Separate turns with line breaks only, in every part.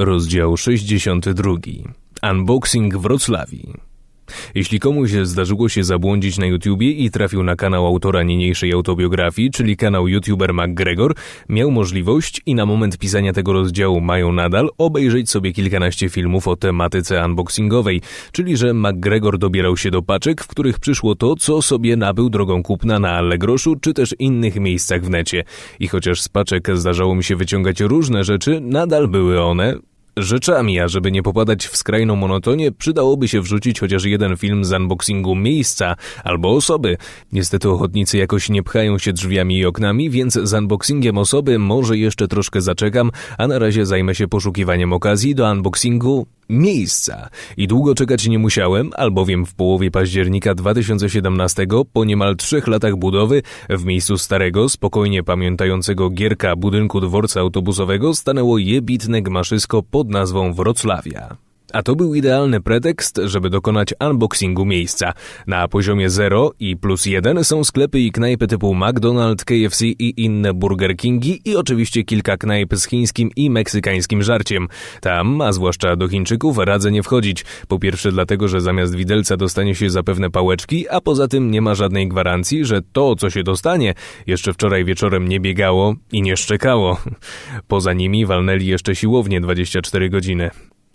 Rozdział 62. Unboxing Wrocławii. Jeśli komuś zdarzyło się zabłądzić na YouTubie i trafił na kanał autora niniejszej autobiografii, czyli kanał YouTuber McGregor, miał możliwość i na moment pisania tego rozdziału mają nadal obejrzeć sobie kilkanaście filmów o tematyce unboxingowej, czyli że McGregor dobierał się do paczek, w których przyszło to, co sobie nabył drogą kupna na Allegroszu czy też innych miejscach w necie. I chociaż z paczek zdarzało mi się wyciągać różne rzeczy, nadal były one rzeczami, a żeby nie popadać w skrajną monotonię, przydałoby się wrzucić chociaż jeden film z unboxingu miejsca albo osoby. Niestety ochotnicy jakoś nie pchają się drzwiami i oknami, więc z unboxingiem osoby może jeszcze troszkę zaczekam, a na razie zajmę się poszukiwaniem okazji do unboxingu miejsca. I długo czekać nie musiałem, albowiem w połowie października 2017, po niemal trzech latach budowy, w miejscu starego, spokojnie pamiętającego gierka budynku dworca autobusowego stanęło jebitne gmaszysko pod nazwą Wrocławia. A to był idealny pretekst, żeby dokonać unboxingu miejsca. Na poziomie 0 i plus 1 są sklepy i knajpy typu McDonald's, KFC i inne Burger Kingi i oczywiście kilka knajp z chińskim i meksykańskim żarciem. Tam, a zwłaszcza do Chińczyków, radzę nie wchodzić. Po pierwsze dlatego, że zamiast widelca dostanie się zapewne pałeczki, a poza tym nie ma żadnej gwarancji, że to, co się dostanie, jeszcze wczoraj wieczorem nie biegało i nie szczekało. Poza nimi walnęli jeszcze siłownie 24 godziny.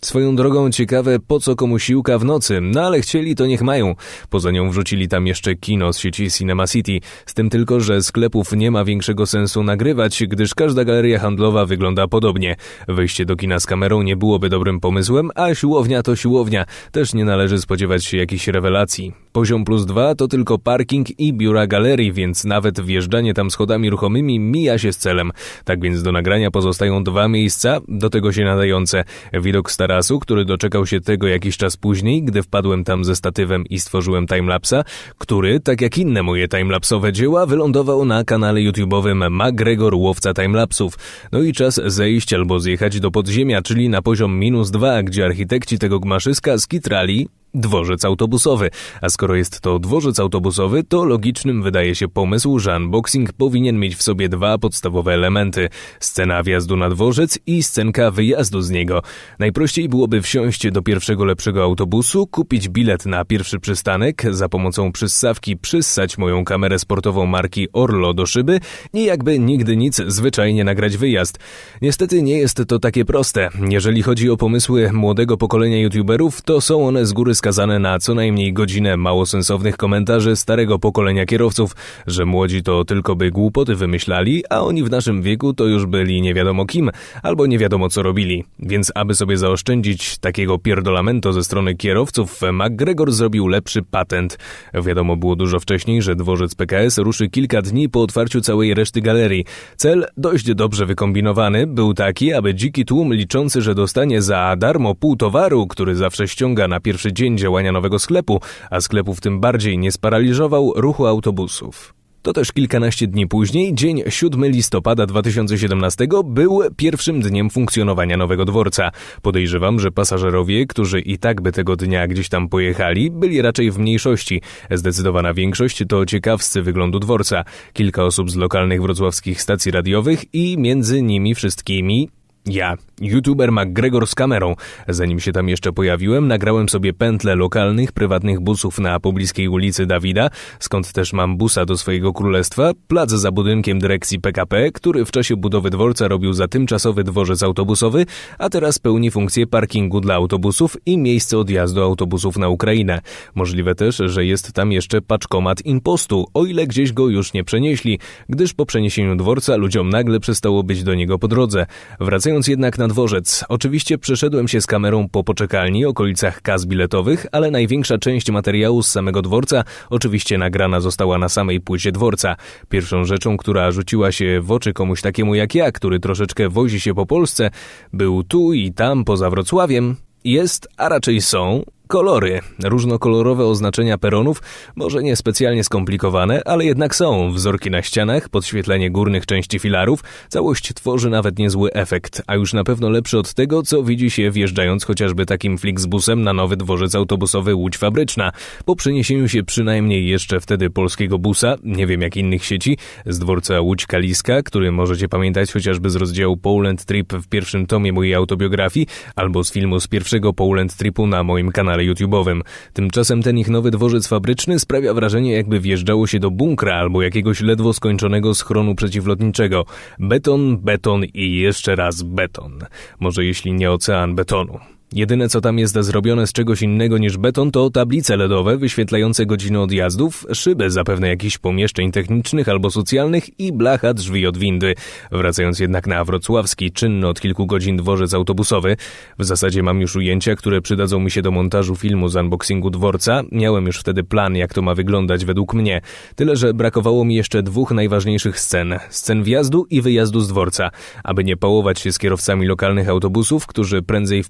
Swoją drogą ciekawe, po co komu siłka w nocy, no ale chcieli to niech mają. Poza nią wrzucili tam jeszcze kino z sieci Cinema City, z tym tylko, że sklepów nie ma większego sensu nagrywać, gdyż każda galeria handlowa wygląda podobnie. Wejście do kina z kamerą nie byłoby dobrym pomysłem, a siłownia to siłownia, też nie należy spodziewać się jakichś rewelacji. Poziom plus dwa to tylko parking i biura galerii, więc nawet wjeżdżanie tam schodami ruchomymi mija się z celem. Tak więc do nagrania pozostają dwa miejsca, do tego się nadające. Widok stara tarasu, który doczekał się tego jakiś czas później, gdy wpadłem tam ze statywem i stworzyłem timelapsa, który, tak jak inne moje timelapsowe dzieła, wylądował na kanale YouTube'owym MacGregor Łowca Timelapsów. No i czas zejść albo zjechać do podziemia, czyli na poziom minus dwa, gdzie architekci tego gmaszyska skitrali dworzec autobusowy. A skoro jest to dworzec autobusowy, to logicznym wydaje się pomysł, że unboxing powinien mieć w sobie dwa podstawowe elementy. Scena wjazdu na dworzec i scenka wyjazdu z niego. Najprościej byłoby wsiąść do pierwszego lepszego autobusu, kupić bilet na pierwszy przystanek, za pomocą przyssawki przyssać moją kamerę sportową marki Orlo do szyby i jakby nigdy nic zwyczajnie nagrać wyjazd. Niestety nie jest to takie proste. Jeżeli chodzi o pomysły młodego pokolenia youtuberów, to są one z góry skazane na co najmniej godzinę mało sensownych komentarzy starego pokolenia kierowców, że młodzi to tylko by głupoty wymyślali, a oni w naszym wieku to już byli nie wiadomo kim, albo nie wiadomo co robili. Więc aby sobie zaoszczędzić takiego pierdolamento ze strony kierowców, McGregor zrobił lepszy patent. Wiadomo było dużo wcześniej, że dworzec PKS ruszy kilka dni po otwarciu całej reszty galerii. Cel, dość dobrze wykombinowany, był taki, aby dziki tłum liczący, że dostanie za darmo pół towaru, który zawsze ściąga na pierwszy dzień działania nowego sklepu, a sklepów tym bardziej nie sparaliżował ruchu autobusów. To też kilkanaście dni później, dzień 7 listopada 2017, był pierwszym dniem funkcjonowania nowego dworca. Podejrzewam, że pasażerowie, którzy i tak by tego dnia gdzieś tam pojechali, byli raczej w mniejszości. Zdecydowana większość to ciekawscy wyglądu dworca. Kilka osób z lokalnych wrocławskich stacji radiowych i między nimi wszystkimi ja, youtuber McGregor z kamerą. Zanim się tam jeszcze pojawiłem, nagrałem sobie pętlę lokalnych, prywatnych busów na pobliskiej ulicy Dawida, skąd też mam busa do swojego królestwa, plac za budynkiem dyrekcji PKP, który w czasie budowy dworca robił za tymczasowy dworzec autobusowy, a teraz pełni funkcję parkingu dla autobusów i miejsce odjazdu autobusów na Ukrainę. Możliwe też, że jest tam jeszcze paczkomat impostu, o ile gdzieś go już nie przenieśli, gdyż po przeniesieniu dworca ludziom nagle przestało być do niego po drodze. Wracając Wracając jednak na dworzec, oczywiście przeszedłem się z kamerą po poczekalni, okolicach kas biletowych, ale największa część materiału z samego dworca oczywiście nagrana została na samej płycie dworca. Pierwszą rzeczą, która rzuciła się w oczy komuś takiemu jak ja, który troszeczkę wozi się po Polsce, był tu i tam poza Wrocławiem, jest, a raczej są, Kolory. Różnokolorowe oznaczenia peronów, może nie specjalnie skomplikowane, ale jednak są. Wzorki na ścianach, podświetlenie górnych części filarów. Całość tworzy nawet niezły efekt, a już na pewno lepszy od tego, co widzi się wjeżdżając chociażby takim Flixbusem na nowy dworzec autobusowy Łódź Fabryczna. Po przeniesieniu się przynajmniej jeszcze wtedy polskiego busa, nie wiem jak innych sieci, z dworca Łódź Kaliska, który możecie pamiętać chociażby z rozdziału Poland Trip w pierwszym tomie mojej autobiografii, albo z filmu z pierwszego Poland Tripu na moim kanale kanale YouTube'owym. Tymczasem ten ich nowy dworzec fabryczny sprawia wrażenie, jakby wjeżdżało się do bunkra albo jakiegoś ledwo skończonego schronu przeciwlotniczego. Beton, beton i jeszcze raz beton. Może jeśli nie ocean betonu. Jedyne co tam jest zrobione z czegoś innego niż beton to tablice LEDowe wyświetlające godziny odjazdów, szyby zapewne jakichś pomieszczeń technicznych albo socjalnych i blacha drzwi od windy. Wracając jednak na wrocławski, czynny od kilku godzin dworzec autobusowy, w zasadzie mam już ujęcia, które przydadzą mi się do montażu filmu z unboxingu dworca. Miałem już wtedy plan, jak to ma wyglądać według mnie. Tyle, że brakowało mi jeszcze dwóch najważniejszych scen. Scen wjazdu i wyjazdu z dworca. Aby nie pałować się z kierowcami lokalnych autobusów, którzy prędzej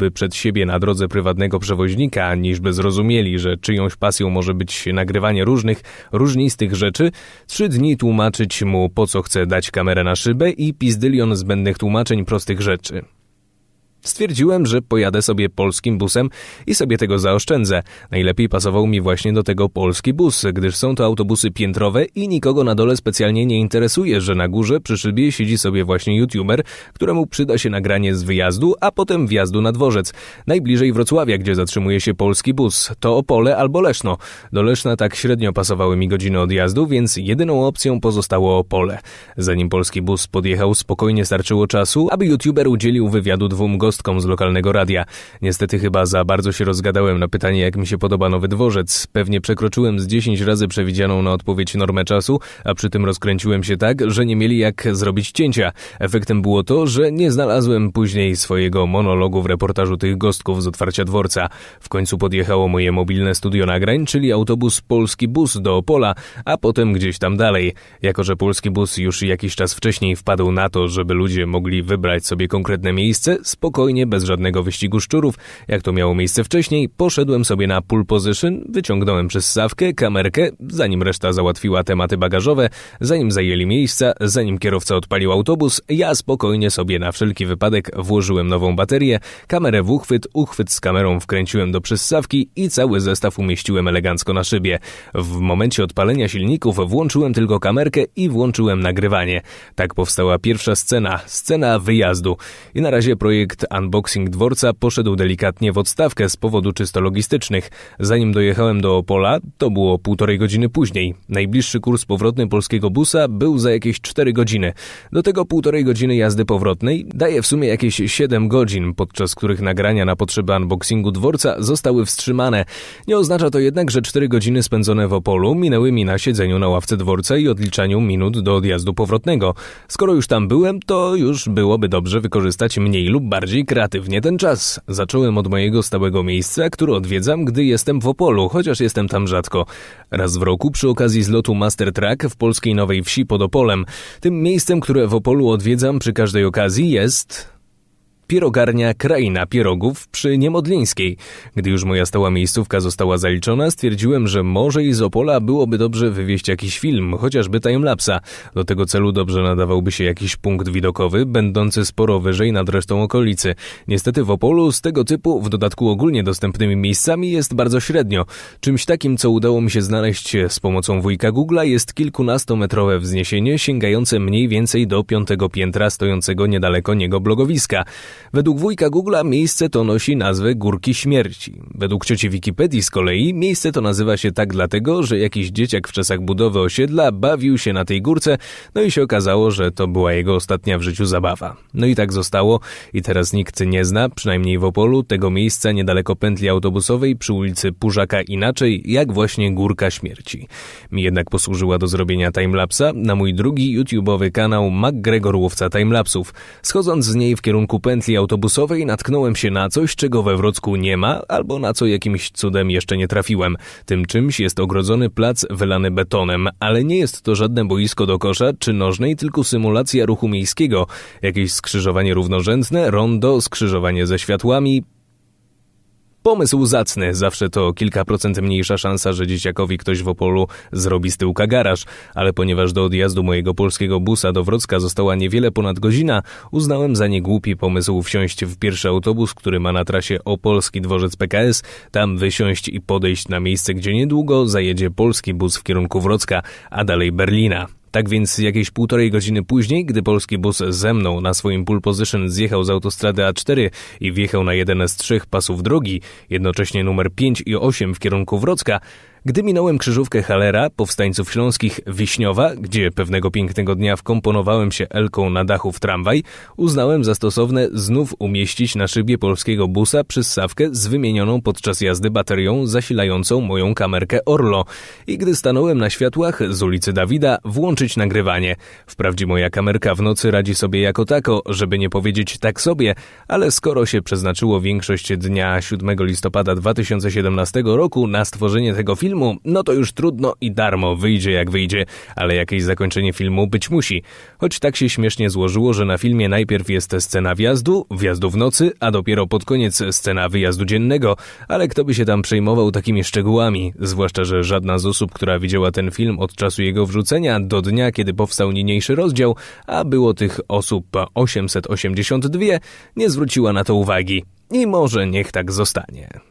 wpuściliby przed siebie na drodze prywatnego przewoźnika, niż by zrozumieli, że czyjąś pasją może być nagrywanie różnych, różnistych rzeczy, trzy dni tłumaczyć mu, po co chce dać kamerę na szybę i pizdylion zbędnych tłumaczeń prostych rzeczy. Stwierdziłem, że pojadę sobie polskim busem i sobie tego zaoszczędzę. Najlepiej pasował mi właśnie do tego polski bus, gdyż są to autobusy piętrowe i nikogo na dole specjalnie nie interesuje, że na górze przy szybie siedzi sobie właśnie youtuber, któremu przyda się nagranie z wyjazdu, a potem wjazdu na dworzec. Najbliżej Wrocławia, gdzie zatrzymuje się polski bus. To Opole albo Leszno. Do Leszna tak średnio pasowały mi godziny odjazdu, więc jedyną opcją pozostało Opole. Zanim polski bus podjechał, spokojnie starczyło czasu, aby youtuber udzielił wywiadu dwóm gościom z lokalnego radia. Niestety chyba za bardzo się rozgadałem na pytanie, jak mi się podoba nowy dworzec. Pewnie przekroczyłem z 10 razy przewidzianą na odpowiedź normę czasu, a przy tym rozkręciłem się tak, że nie mieli jak zrobić cięcia. Efektem było to, że nie znalazłem później swojego monologu w reportażu tych gostków z otwarcia dworca. W końcu podjechało moje mobilne studio nagrań, czyli autobus Polski Bus do Opola, a potem gdzieś tam dalej. Jako, że Polski Bus już jakiś czas wcześniej wpadł na to, żeby ludzie mogli wybrać sobie konkretne miejsce, spokojnie spokojnie, bez żadnego wyścigu szczurów, jak to miało miejsce wcześniej, poszedłem sobie na pull position, wyciągnąłem przez sawkę kamerkę, zanim reszta załatwiła tematy bagażowe, zanim zajęli miejsca, zanim kierowca odpalił autobus, ja spokojnie sobie na wszelki wypadek włożyłem nową baterię, kamerę w uchwyt, uchwyt z kamerą wkręciłem do przyssawki i cały zestaw umieściłem elegancko na szybie. W momencie odpalenia silników włączyłem tylko kamerkę i włączyłem nagrywanie. Tak powstała pierwsza scena, scena wyjazdu. I na razie projekt unboxing dworca poszedł delikatnie w odstawkę z powodu czysto logistycznych. Zanim dojechałem do Opola, to było półtorej godziny później. Najbliższy kurs powrotny polskiego busa był za jakieś 4 godziny. Do tego półtorej godziny jazdy powrotnej daje w sumie jakieś 7 godzin, podczas których nagrania na potrzeby unboxingu dworca zostały wstrzymane. Nie oznacza to jednak, że 4 godziny spędzone w Opolu minęły mi na siedzeniu na ławce dworca i odliczaniu minut do odjazdu powrotnego. Skoro już tam byłem, to już byłoby dobrze wykorzystać mniej lub bardziej kreatywnie ten czas. Zacząłem od mojego stałego miejsca, które odwiedzam, gdy jestem w Opolu, chociaż jestem tam rzadko. Raz w roku przy okazji zlotu Master Track w polskiej Nowej Wsi pod Opolem. Tym miejscem, które w Opolu odwiedzam przy każdej okazji jest pierogarnia Kraina Pierogów przy Niemodlińskiej. Gdy już moja stała miejscówka została zaliczona, stwierdziłem, że może i z Opola byłoby dobrze wywieźć jakiś film, chociażby timelapsa. Do tego celu dobrze nadawałby się jakiś punkt widokowy, będący sporo wyżej nad resztą okolicy. Niestety w Opolu z tego typu, w dodatku ogólnie dostępnymi miejscami, jest bardzo średnio. Czymś takim, co udało mi się znaleźć z pomocą wujka Google'a jest kilkunastometrowe wzniesienie sięgające mniej więcej do piątego piętra stojącego niedaleko niego blogowiska. Według wujka Google'a miejsce to nosi nazwę Górki Śmierci. Według cioci Wikipedii z kolei miejsce to nazywa się tak dlatego, że jakiś dzieciak w czasach budowy osiedla bawił się na tej górce, no i się okazało, że to była jego ostatnia w życiu zabawa. No i tak zostało i teraz nikt nie zna, przynajmniej w Opolu, tego miejsca niedaleko pętli autobusowej przy ulicy Pużaka inaczej, jak właśnie Górka Śmierci. Mi jednak posłużyła do zrobienia timelapsa na mój drugi YouTube'owy kanał MacGregor Łowca Timelapsów. Schodząc z niej w kierunku pętli stacji autobusowej natknąłem się na coś, czego we Wrocku nie ma, albo na co jakimś cudem jeszcze nie trafiłem. Tym czymś jest ogrodzony plac wylany betonem, ale nie jest to żadne boisko do kosza czy nożnej, tylko symulacja ruchu miejskiego. Jakieś skrzyżowanie równorzędne, rondo, skrzyżowanie ze światłami, Pomysł zacny, zawsze to kilka procent mniejsza szansa, że dzieciakowi ktoś w Opolu zrobi z tyłka garaż, ale ponieważ do odjazdu mojego polskiego busa do Wrocka została niewiele ponad godzina, uznałem za niegłupi pomysł wsiąść w pierwszy autobus, który ma na trasie Opolski Dworzec PKS, tam wysiąść i podejść na miejsce, gdzie niedługo zajedzie polski bus w kierunku Wrocka, a dalej Berlina. Tak więc jakieś półtorej godziny później, gdy polski bus ze mną na swoim pole position zjechał z autostrady A4 i wjechał na jeden z trzech pasów drogi, jednocześnie numer 5 i 8 w kierunku Wrocka, gdy minąłem krzyżówkę Halera, powstańców śląskich Wiśniowa, gdzie pewnego pięknego dnia wkomponowałem się Elką na dachu w tramwaj, uznałem za stosowne znów umieścić na szybie polskiego busa przyssawkę z wymienioną podczas jazdy baterią zasilającą moją kamerkę Orlo i gdy stanąłem na światłach z ulicy Dawida, włączyć nagrywanie. Wprawdzie moja kamerka w nocy radzi sobie jako tako, żeby nie powiedzieć tak sobie, ale skoro się przeznaczyło większość dnia 7 listopada 2017 roku na stworzenie tego filmu, filmu, no to już trudno i darmo, wyjdzie jak wyjdzie, ale jakieś zakończenie filmu być musi. Choć tak się śmiesznie złożyło, że na filmie najpierw jest scena wjazdu, wjazdu w nocy, a dopiero pod koniec scena wyjazdu dziennego, ale kto by się tam przejmował takimi szczegółami, zwłaszcza, że żadna z osób, która widziała ten film od czasu jego wrzucenia do dnia, kiedy powstał niniejszy rozdział, a było tych osób 882, nie zwróciła na to uwagi. I może niech tak zostanie.